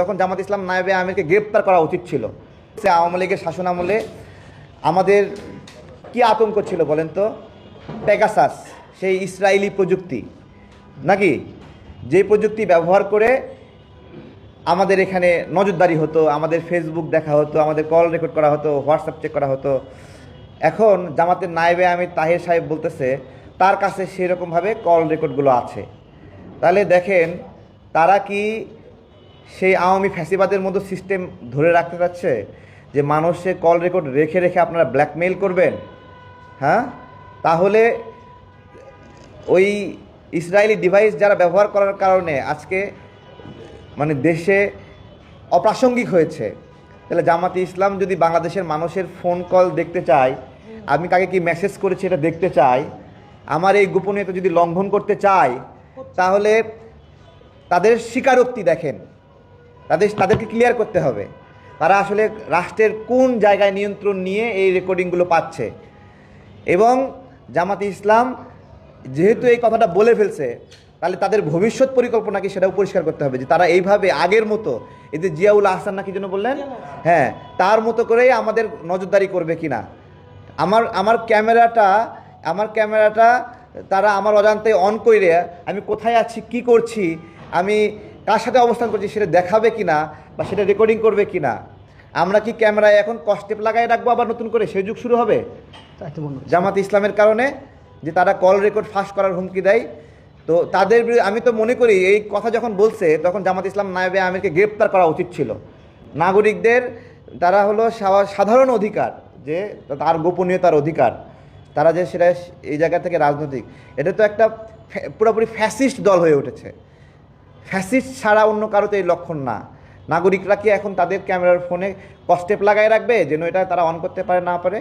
তখন জামাত ইসলাম নায়েবে আমিরকে গ্রেপ্তার করা উচিত ছিল, সে আওয়ামী লীগের শাসন আমলে আমাদের কি আতঙ্ক ছিল বলেন তো? পেগাসাস সেই ইসরায়েলি প্রযুক্তি। নাকি? যে প্রযুক্তি ব্যবহার করে আমাদের এখানে নজরদারি হতো, আমাদের ফেসবুক দেখা হতো, আমাদের কল রেকর্ড করা হতো হোয়াটসঅ্যাপ চেক করা হতো। এখন জামাতের নায়েবে আমির তাহের সাহেব বলতেছে, তার কাছে সেরকমভাবে কল রেকর্ডগুলো আছে। তাহলে দেখেন, তারা কি সেই আওয়ামী ফ্যাসিবাদের মতো সিস্টেম ধরে রাখতে চাচ্ছে যে মানুষের কল রেকর্ড রেখে রেখে আপনারা ব্ল্যাকমেইল করবেন হ্যাঁ? তাহলে ওই ইসরায়েলি ডিভাইস যারা ব্যবহার করার কারণে আজকে মানে দেশে অপ্রাসঙ্গিক হয়েছে। তাহলে জামাতে ইসলাম যদি বাংলাদেশের মানুষের ফোন কল দেখতে চায় আমি কাকে কি মেসেজ করেছি এটা দেখতে চাই আমার এই গোপনীয়তা যদি লঙ্ঘন করতে চাই তাহলে তাদের স্বীকারোক্তি দেখেন। তাদের, তাদেরকে ক্লিয়ার করতে হবে। তারা আসলে রাষ্ট্রের কোন জায়গায় নিয়ন্ত্রণ নিয়ে এই রেকর্ডিংগুলো পাচ্ছে। এবং জামাতে ইসলাম যেহেতু এই কথাটা বলে ফেলছে, তাহলে তাদের ভবিষ্যৎ পরিকল্পনা কি সেটাও পরিষ্কার করতে হবে। যে তারা এইভাবে আগের মতো, এই যে জিয়াউল আহসান না কি জন্য বললেন? হ্যাঁ তার মতো করেই আমাদের নজরদারি করবে কি না আমার আমার ক্যামেরাটা আমার ক্যামেরাটা তারা আমার অজান্তে অন করে আমি কোথায় আছি, কি করছি, আমি কার সাথে অবস্থান করছি সেটা দেখাবে কি না বা সেটা রেকর্ডিং করবে কিনা? আমরা কি ক্যামেরায় এখন কস্টেপ লাগাই রাখব আবার নতুন করে? সেই যুগ শুরু হবে। জামাত ইসলামের কারণে যে তারা কল রেকর্ড ফাঁস করার হুমকি দেয়। তো তাদের আমি তো মনে করি এই কথা যখন বলছে তখন জামাত ইসলাম নায়েবে আমিরকে গ্রেপ্তার করা উচিত ছিল। নাগরিকদের তারা হলো সাধারণ অধিকার যে তার গোপনীয়তার অধিকার। তারা যে সেটা এই জায়গা থেকে রাজনৈতিক। এটা তো একটা পুরোপুরি ফ্যাসিস্ট দল হয়ে উঠেছে। ফ্যাসিস্ট ছাড়া অন্য কারও তো এই লক্ষণ না। নাগরিকরা কি এখন তাদের ক্যামেরার ফোনে কস্টেপ লাগায় রাখবে, যেন এটা তারা অন করতে পারে, না পারে?